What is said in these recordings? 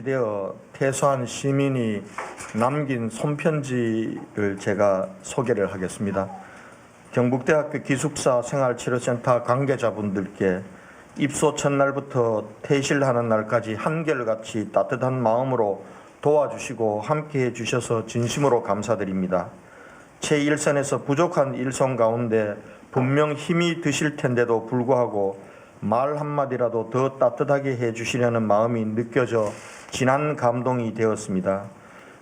되어 퇴소한 시민이 남긴 손편지를 제가 소개를 하겠습니다. 경북대학교 기숙사 생활치료센터 관계자분들께 입소 첫날부터 퇴실하는 날까지 한결같이 따뜻한 마음으로 도와주시고 함께해 주셔서 진심으로 감사드립니다. 제1선에서 부족한 일손 가운데 분명 힘이 드실 텐데도 불구하고 말 한마디라도 더 따뜻하게 해 주시려는 마음이 느껴져 진한 감동이 되었습니다.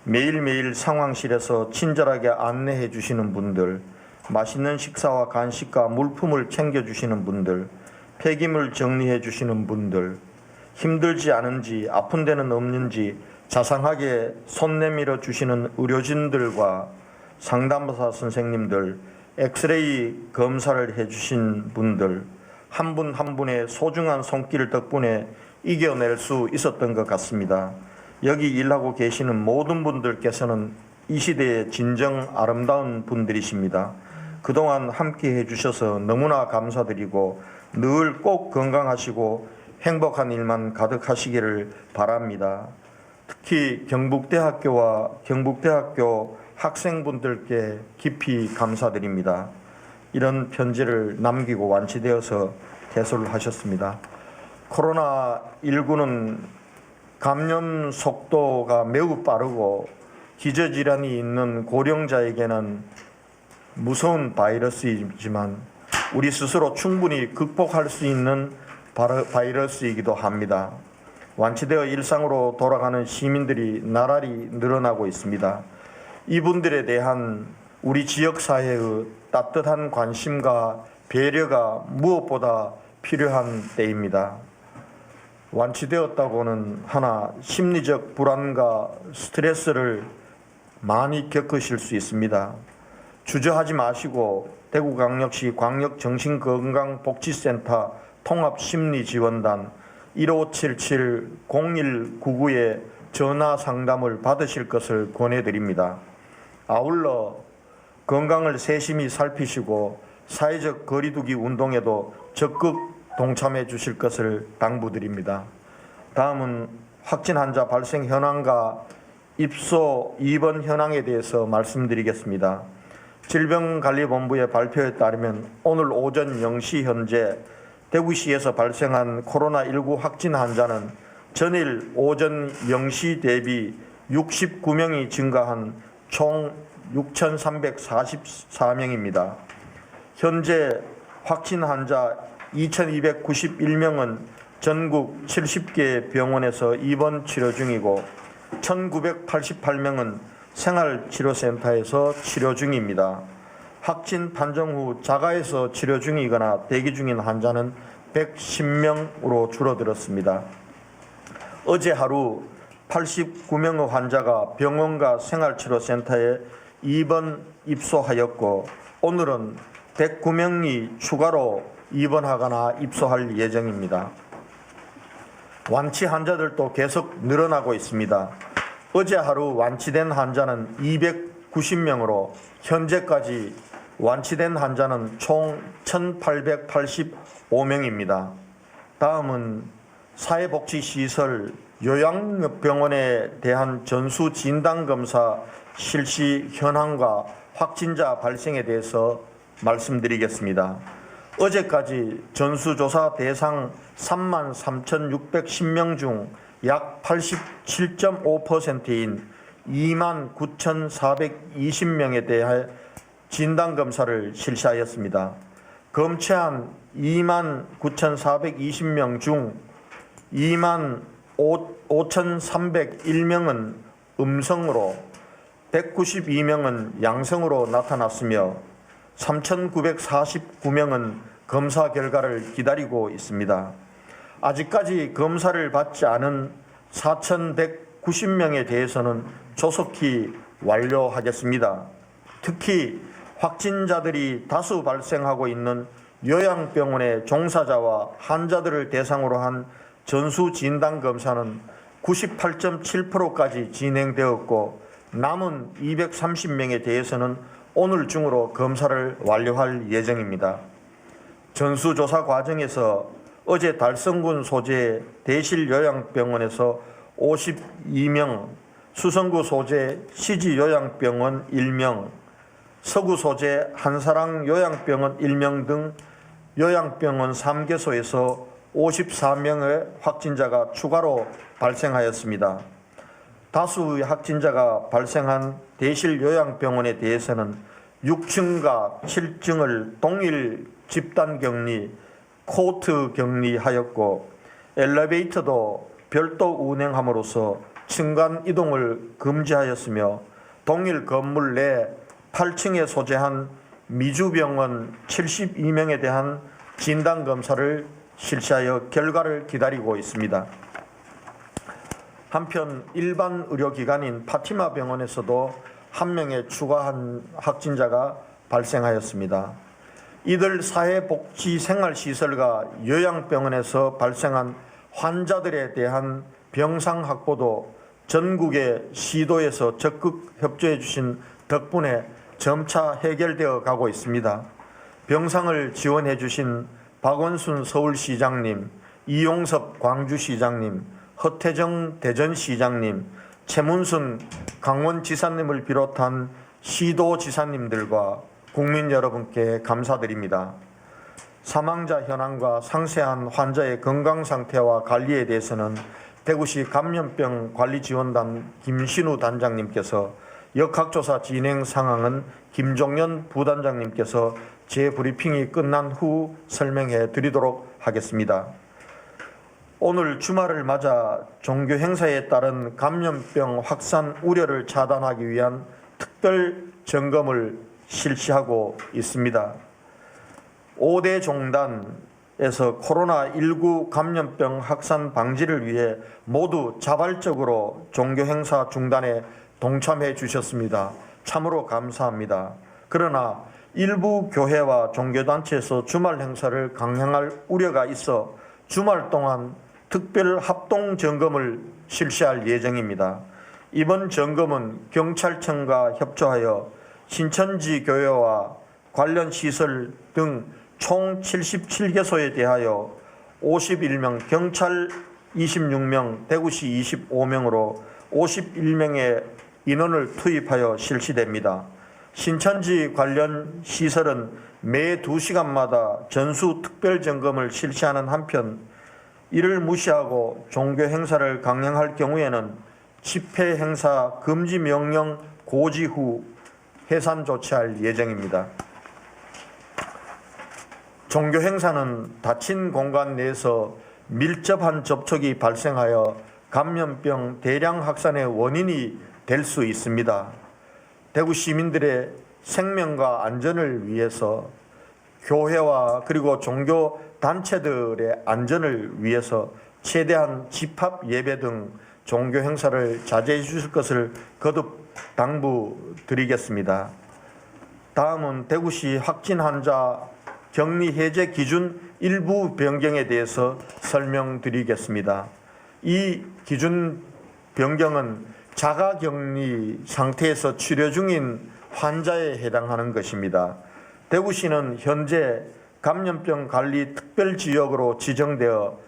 매일매일 상황실에서 친절하게 안내해 주시는 분들, 맛있는 식사와 간식과 물품을 챙겨 주시는 분들, 폐기물 정리해 주시는 분들, 힘들지 않은지 아픈 데는 없는지 자상하게 손 내밀어 주시는 의료진들과 상담사 선생님들, 엑스레이 검사를 해 주신 분들, 한 분한 분의 소중한 손길 덕분에 이겨낼 수 있었던 것 같습니다. 여기 일하고 계시는 모든 분들께서는 이 시대의 진정 아름다운 분들이십니다. 그동안 함께 해주셔서 너무나 감사드리고 늘 꼭 건강하시고 행복한 일만 가득하시기를 바랍니다. 특히 경북대학교와 경북대학교 학생분들께 깊이 감사드립니다. 이런 편지를 남기고 완치되어서 개소를 하셨습니다. 코로나19는 감염 속도가 매우 빠르고 기저질환이 있는 고령자에게는 무서운 바이러스이지만 우리 스스로 충분히 극복할 수 있는 바이러스이기도 합니다. 완치되어 일상으로 돌아가는 시민들이 나날이 늘어나고 있습니다. 이분들에 대한 우리 지역 사회의 따뜻한 관심과 배려가 무엇보다 필요한 때입니다. 완치되었다고는 하나 심리적 불안과 스트레스를 많이 겪으실 수 있습니다. 주저하지 마시고 대구광역시 광역정신건강복지센터 통합심리지원단 1577-0199에 전화 상담을 받으실 것을 권해드립니다. 아울러 건강을 세심히 살피시고 사회적 거리두기 운동에도 적극 동참해 주실 것을 당부드립니다. 다음은 확진 환자 발생 현황과 입소 입원 현황에 대해서 말씀드리겠습니다. 질병관리본부의 발표에 따르면 오늘 오전 0시 현재 대구시에서 발생한 코로나19 확진 환자는 전일 오전 0시 대비 69명이 증가한 총 6,344명입니다. 현재 확진 환자 2,291명은 전국 70개 병원에서 입원 치료 중이고 1,988명은 생활치료센터에서 치료 중입니다. 확진 판정 후 자가에서 치료 중이거나 대기 중인 환자는 110명으로 줄어들었습니다. 어제 하루 89명의 환자가 병원과 생활치료센터에 입원 입소하였고 오늘은 109명이 추가로 입원하거나 입소할 예정입니다. 완치 환자들도 계속 늘어나고 있습니다. 어제 하루 완치된 환자는 290명으로 현재까지 완치된 환자는 총 1,885명입니다. 다음은 사회복지시설 요양병원에 대한 전수 진단 검사 실시 현황과 확진자 발생에 대해서 말씀드리겠습니다. 어제까지 전수조사 대상 3만 3,610명 중 약 87.5%인 2만 9,420명에 대해 진단검사를 실시하였습니다. 검체한 2만 9,420명 중 2만 5,301명은 음성으로 192명은 양성으로 나타났으며 3,949명은 검사 결과를 기다리고 있습니다. 아직까지 검사를 받지 않은 4,190명에 대해서는 조속히 완료하겠습니다. 특히 확진자들이 다수 발생하고 있는 요양병원의 종사자와 환자들을 대상으로 한 전수 진단 검사는 98.7%까지 진행되었고 남은 230명에 대해서는 오늘 중으로 검사를 완료할 예정입니다. 전수조사 과정에서 어제 달성군 소재 대실 요양병원에서 52명, 수성구 소재 시지 요양병원 1명, 서구 소재 한사랑 요양병원 1명 등 요양병원 3개소에서 54명의 확진자가 추가로 발생하였습니다. 다수의 확진자가 발생한 대실 요양병원에 대해서는 6층과 7층을 동일 집단 격리, 코트 격리하였고 엘리베이터도 별도 운행함으로써 층간 이동을 금지하였으며 동일 건물 내 8층에 소재한 미주병원 72명에 대한 진단 검사를 실시하여 결과를 기다리고 있습니다. 한편 일반 의료기관인 파티마 병원에서도 한 명의 추가한 확진자가 발생하였습니다. 이들 사회복지생활시설과 요양병원에서 발생한 환자들에 대한 병상 확보도 전국의 시도에서 적극 협조해 주신 덕분에 점차 해결되어 가고 있습니다. 병상을 지원해 주신 박원순 서울시장님, 이용섭 광주시장님, 허태정 대전시장님, 최문순 강원지사님을 비롯한 시도지사님들과 국민 여러분께 감사드립니다. 사망자 현황과 상세한 환자의 건강 상태와 관리에 대해서는 대구시 감염병 관리지원단 김신우 단장님께서 역학조사 진행 상황은 김종연 부단장님께서 재브리핑이 끝난 후 설명해 드리도록 하겠습니다. 오늘 주말을 맞아 종교 행사에 따른 감염병 확산 우려를 차단하기 위한 특별 점검을 실시하고 있습니다. 5대 종단에서 코로나19 감염병 확산 방지를 위해 모두 자발적으로 종교 행사 중단에 동참해 주셨습니다. 참으로 감사합니다. 그러나 일부 교회와 종교단체에서 주말 행사를 강행할 우려가 있어 주말 동안 특별 합동 점검을 실시할 예정입니다. 이번 점검은 경찰청과 협조하여 신천지 교회와 관련 시설 등 총 77개소에 대하여 51명, 경찰 26명, 대구시 25명으로 51명의 인원을 투입하여 실시됩니다. 신천지 관련 시설은 매 2시간마다 전수 특별 점검을 실시하는 한편 이를 무시하고 종교 행사를 강행할 경우에는 집회 행사 금지 명령 고지 후 해산 조치할 예정입니다. 종교 행사는 닫힌 공간 내에서 밀접한 접촉이 발생하여 감염병 대량 확산의 원인이 될 수 있습니다. 대구 시민들의 생명과 안전을 위해서 교회와 그리고 종교 단체들의 안전을 위해서 최대한 집합 예배 등 종교 행사를 자제해 주실 것을 거듭 당부드리겠습니다. 다음은 대구시 확진 환자 격리 해제 기준 일부 변경에 대해서 설명드리겠습니다. 이 기준 변경은 자가 격리 상태에서 치료 중인 환자에 해당하는 것입니다. 대구시는 현재 감염병 관리 특별 지역으로 지정되어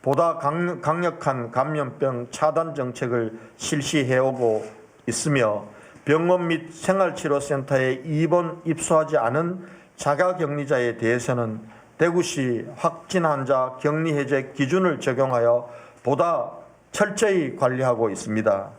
보다 강- 강력한 감염병 차단 정책을 실시해 오고 있으며 병원 및 생활치료센터에 입원 입소하지 않은 자가격리자에 대해서는 대구시 확진 환자 격리 해제 기준을 적용하여 보다 철저히 관리하고 있습니다.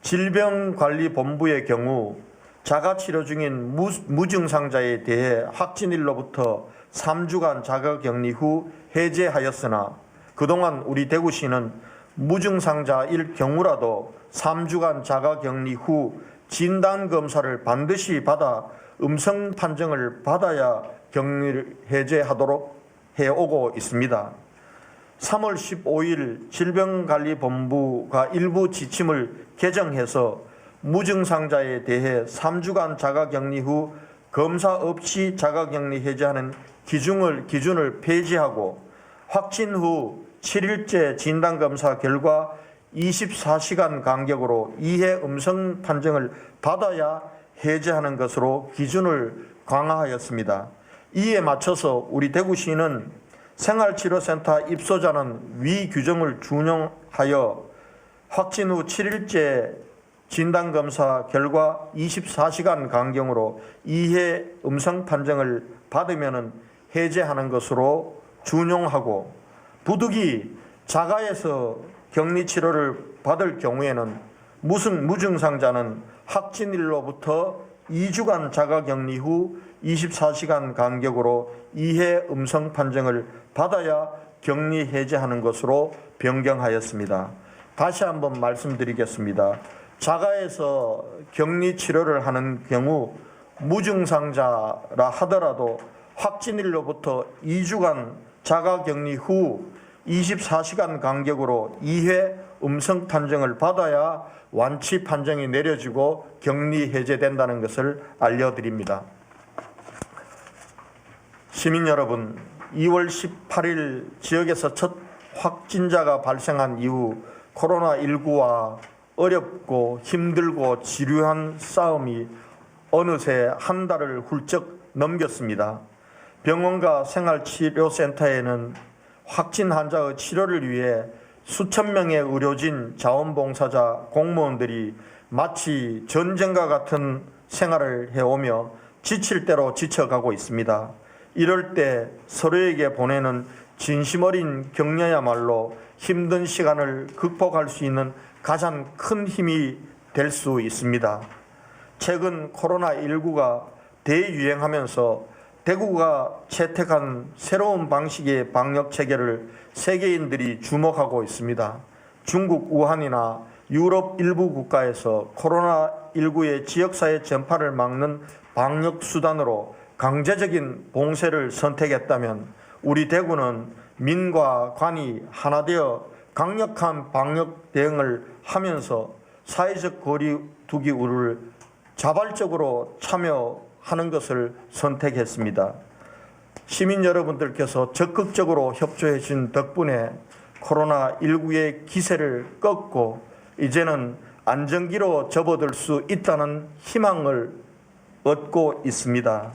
질병관리본부의 경우 자가 치료 중인 무, 무증상자에 대해 확진일로부터 3주간 자가격리 후 해제하였으나 그동안 우리 대구시는 무증상자일 경우라도 3주간 자가격리 후 진단검사를 반드시 받아 음성 판정을 받아야 격리를 해제하도록 해오고 있습니다. 3월 15일 질병관리본부가 일부 지침을 개정해서 무증상자에 대해 3주간 자가격리 후 검사 없이 자가격리 해제하는 기준을, 기준을 폐지하고 확진 후 7일째 진단검사 결과 24시간 간격으로 이해 음성 판정을 받아야 해제하는 것으로 기준을 강화하였습니다. 이에 맞춰서 우리 대구시는 생활치료센터 입소자는 위 규정을 준용하여 확진 후 7일째 진단검사 결과 24시간 간경으로 2회 음성 판정을 받으면 해제하는 것으로 준용하고 부득이 자가에서 격리 치료를 받을 경우에는 무슨 무증상자는 확진일로부터 2주간 자가 격리 후 24시간 간격으로 2회 음성 판정을 받아야 격리 해제하는 것으로 변경하였습니다. 다시 한번 말씀드리겠습니다. 자가에서 격리 치료를 하는 경우 무증상자라 하더라도 확진일로부터 2주간 자가 격리 후 24시간 간격으로 2회 음성 판정을 받아야 완치 판정이 내려지고 격리 해제된다는 것을 알려드립니다. 시민 여러분, 2월 18일 지역에서 첫 확진자가 발생한 이후 코로나19와 어렵고 힘들고 지루한 싸움이 어느새 한 달을 훌쩍 넘겼습니다. 병원과 생활치료센터에는 확진 환자의 치료를 위해 수천 명의 의료진, 자원봉사자, 공무원들이 마치 전쟁과 같은 생활을 해오며 지칠 대로 지쳐가고 있습니다. 이럴 때 서로에게 보내는 진심 어린 격려야말로 힘든 시간을 극복할 수 있는 가장 큰 힘이 될 수 있습니다. 최근 코로나19가 대유행하면서 대구가 채택한 새로운 방식의 방역 체계를 세계인들이 주목하고 있습니다. 중국 우한이나 유럽 일부 국가에서 코로나19의 지역사회 전파를 막는 방역 수단으로 강제적인 봉쇄를 선택했다면 우리 대구는 민과 관이 하나 되어 강력한 방역 대응을 하면서 사회적 거리두기를 자발적으로 참여하는 것을 선택했습니다. 시민 여러분들께서 적극적으로 협조해 주신 덕분에 코로나19의 기세를 꺾고 이제는 안정기로 접어들 수 있다는 희망을 얻고 있습니다.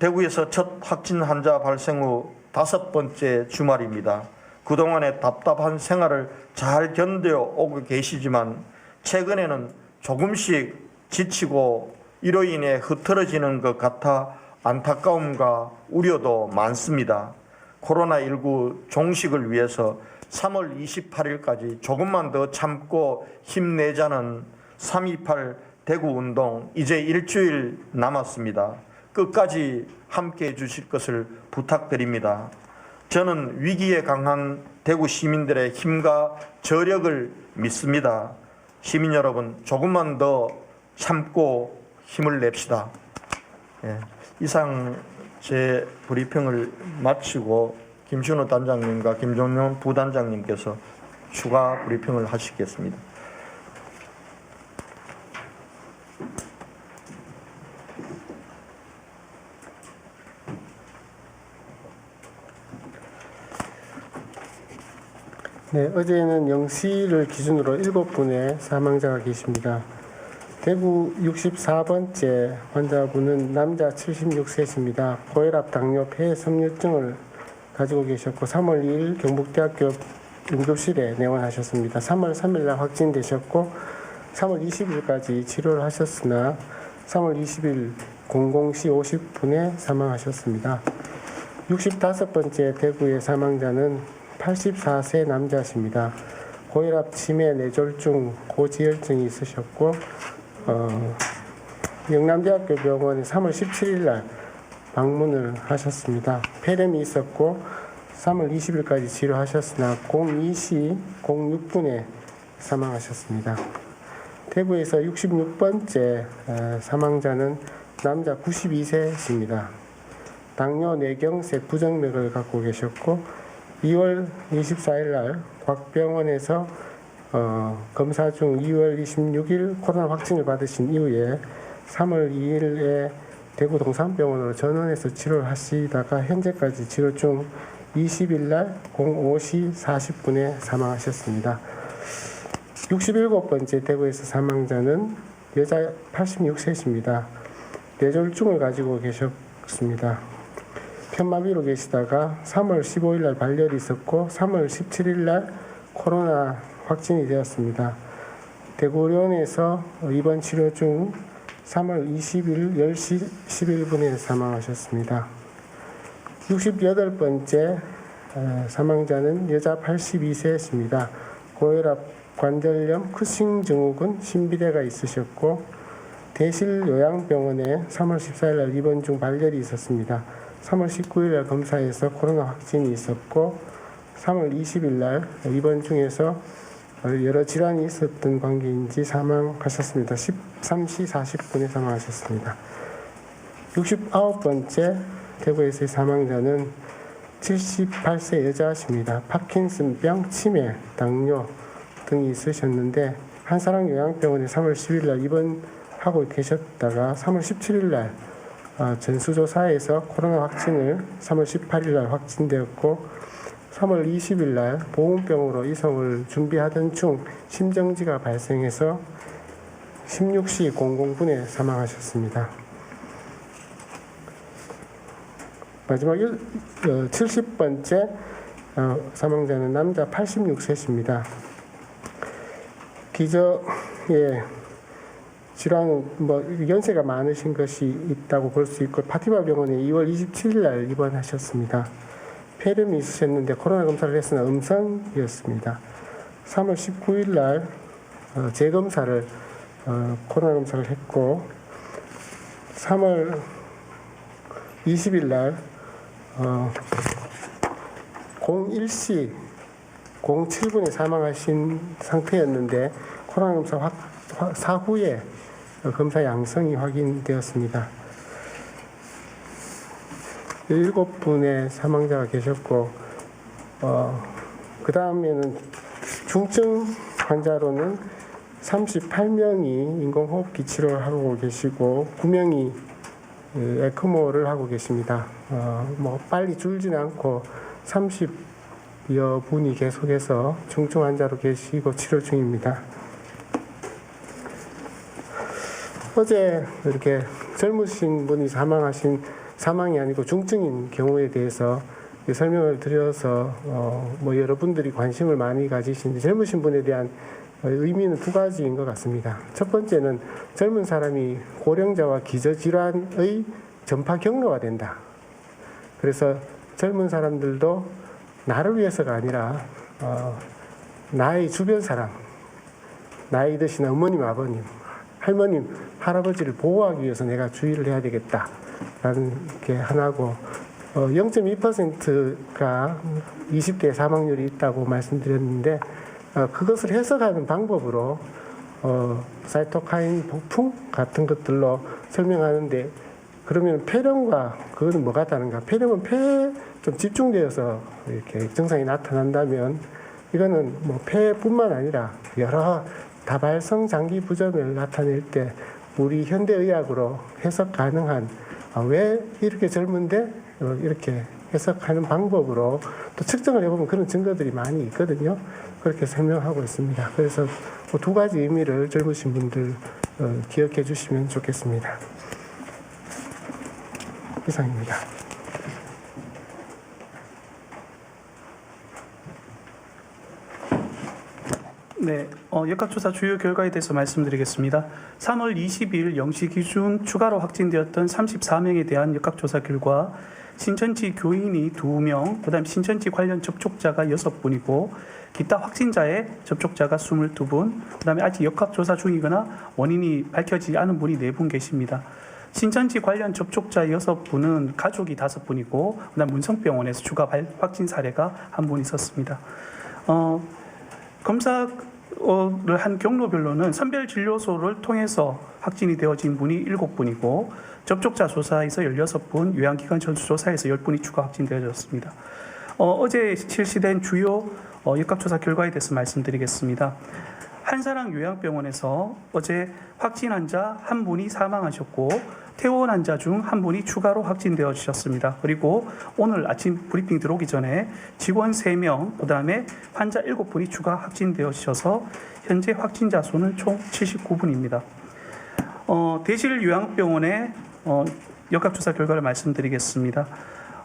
대구에서 첫 확진 환자 발생 후 다섯 번째 주말입니다. 그동안의 답답한 생활을 잘 견뎌오고 계시지만 최근에는 조금씩 지치고 이로 인해 흐트러지는 것 같아 안타까움과 우려도 많습니다. 코로나19 종식을 위해서 3월 28일까지 조금만 더 참고 힘내자는 328 대구 운동 이제 일주일 남았습니다. 끝까지 함께 해 주실 것을 부탁드립니다. 저는 위기에 강한 대구 시민들의 힘과 저력을 믿습니다. 시민 여러분, 조금만 더 참고 힘을 냅시다. 예, 이상 제 브리핑을 마치고 김준호 단장님과 김종용 부단장님께서 추가 브리핑을 하시겠습니다. 네, 어제는 0시를 기준으로 7분의 사망자가 계십니다. 대구 64번째 환자분은 남자 76세십니다. 고혈압, 당뇨, 폐 섬유증을 가지고 계셨고 3월 2일 경북대학교 응급실에 내원하셨습니다. 3월 3일 날 확진되셨고 3월 20일까지 치료를 하셨으나 3월 20일 00시 50분에 사망하셨습니다. 65번째 대구의 사망자는 84세 남자십니다. 고혈압, 치매, 뇌졸중, 고지혈증이 있으셨고 어, 영남대학교 병원에 3월 17일 날 방문을 하셨습니다. 폐렴이 있었고 3월 20일까지 치료하셨으나 02시 06분에 사망하셨습니다. 대구에서 66번째 어, 사망자는 남자 92세십니다. 당뇨 뇌경색 부정맥을 갖고 계셨고 2월 24일 날 곽병원에서 어, 검사 중 2월 26일 코로나 확진을 받으신 이후에 3월 2일에 대구 동산병원으로 전원해서 치료를 하시다가 현재까지 치료 중 20일 날 05시 40분에 사망하셨습니다. 67번째 대구에서 사망자는 여자 86세십니다. 뇌졸중을 가지고 계셨습니다. 편마비로 계시다가 3월 15일 날 발열이 있었고 3월 17일 날 코로나 확진이 되었습니다. 대구의원에서 입원 치료 중 3월 20일 10시 11분에 사망하셨습니다. 68번째 어, 사망자는 여자 82세였습니다. 고혈압, 관절염, 쿠싱 증후군, 신비대가 있으셨고 대실 요양병원에 3월 14일 날 입원 중 발열이 있었습니다. 3월 19일 날 검사에서 코로나 확진이 있었고 3월 20일 날 입원 중에서 여러 질환이 있었던 관계인지 사망하셨습니다. 13시 40분에 사망하셨습니다. 69번째 대구에서의 사망자는 78세 여자십니다. 파킨슨병, 치매, 당뇨 등이 있으셨는데 한사랑 요양병원에 3월 10일 날 입원하고 계셨다가 3월 17일 날 어, 전수조사에서 코로나 확진을 3월 18일 날 확진되었고 3월 20일 날 보온병으로 이송을 준비하던 중 심정지가 발생해서 16시 00분에 사망하셨습니다. 마지막 일- 어, 70번째 어, 사망자는 남자 86세십니다. 기저에 질환 뭐 연세가 많으신 것이 있다고 볼 수 있고 파티마 병원에 2월 27일 날 입원하셨습니다. 폐렴이 있으셨는데 코로나 검사를 했으나 음성이었습니다. 3월 19일 날 어, 재검사를 어, 코로나 검사를 했고 3월 20일 날 어, 01시 07분에 사망하신 상태였는데 코로나 검사 확, 확- 사후에 어, 검사 양성이 확인되었습니다. 일곱 분의 사망자가 계셨고 어, 그 다음에는 중증 환자로는 38명이 인공호흡기 치료를 하고 계시고 9명이 에크모를 하고 계십니다. 어, 뭐 빨리 줄지는 않고 30여 분이 계속해서 중증 환자로 계시고 치료 중입니다. 어제 이렇게 젊으신 분이 사망하신 사망이 아니고 중증인 경우에 대해서 설명을 드려서 어, 뭐 여러분들이 관심을 많이 가지신 젊으신 분에 대한 의미는 두 가지인 것 같습니다. 첫 번째는 젊은 사람이 고령자와 기저질환의 전파 경로가 된다. 그래서 젊은 사람들도 나를 위해서가 아니라 어, 나의 주변 사람, 나이 드신 어머님, 아버님, 할머님, 할아버지를 보호하기 위해서 내가 주의를 해야 되겠다라는 게 하나고 어, 0.2%가 20대 사망률이 있다고 말씀드렸는데 어, 그것을 해석하는 방법으로 어, 사이토카인 폭풍 같은 것들로 설명하는데 그러면 폐렴과 그거는 뭐가 다른가? 폐렴은 폐에 좀 집중되어서 이렇게 증상이 나타난다면 이거는 뭐 폐뿐만 아니라 여러 다발성 장기 부전을 나타낼 때 우리 현대의학으로 해석 가능한 아, 왜 이렇게 젊은데 어, 이렇게 해석하는 방법으로 또 측정을 해보면 그런 증거들이 많이 있거든요. 그렇게 설명하고 있습니다. 그래서 그두 가지 의미를 젊으신 분들 어, 기억해 주시면 좋겠습니다. 이상입니다. 네, 어, 역학조사 주요 결과에 대해서 말씀드리겠습니다. 3월 20일 0시 기준 추가로 확진되었던 34명에 대한 역학조사 결과 신천지 교인이 2명, 그 다음 신천지 관련 접촉자가 6분이고 기타 확진자의 접촉자가 22분, 그 다음에 아직 역학조사 중이거나 원인이 밝혀지지 않은 분이 4분 계십니다. 신천지 관련 접촉자 6분은 가족이 5분이고 그다음 문성병원에서 추가 발- 확진 사례가 한 분 있었습니다. 어, 검사 를한 경로별로는 선별 진료소를 통해서 확진이 되어진 분이 7분이고 접촉자 조사에서 16분, 요양기관 전수 조사에서 10분이 추가 확진되어졌습니다. 어, 제 실시된 주요 어, 역학조사 결과에 대해서 말씀드리겠습니다. 한사랑 요양병원에서 어제 확진 환자 한 분이 사망하셨고 퇴원 환 자 중 한 분이 추가로 확진되어지셨습니다. 그리고 오늘 아침 브리핑 들어오기 전에 직원 3명, 그 다음에 환자 7분이 추가 확진되어지셔서 현재 확진자 수는 총 79분입니다. 어, 대실 요양병원의 어, 역학조사 결과를 말씀드리겠습니다.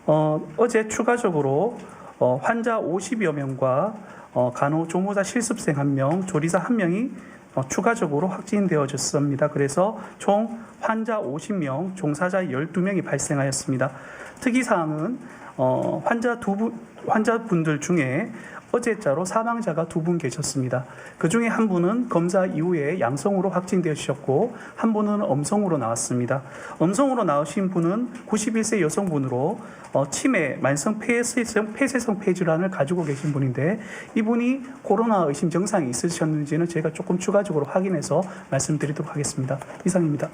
어, 어제 추가적으로 어, 환자 50여 명과 어, 간호 조무사 실습생 1명, 조리사 1명이 어, 추가적으로 확진되어졌습니다. 그래서 총 환자 50명, 종사자 12명이 발생하였습니다. 특이사항은 어, 환자 두 분, 환자분들 중에 어제자로 사망자가 두 분 계셨습니다. 그 중에 한 분은 검사 이후에 양성으로 확진되셨고 한 분은 음성으로 나왔습니다. 음성으로 나오신 분은 91세 여성분으로 어, 치매, 만성 폐쇄성, 폐쇄성 폐질환을 가지고 계신 분인데 이분이 코로나 의심 증상이 있으셨는지는 제가 조금 추가적으로 확인해서 말씀드리도록 하겠습니다. 이상입니다.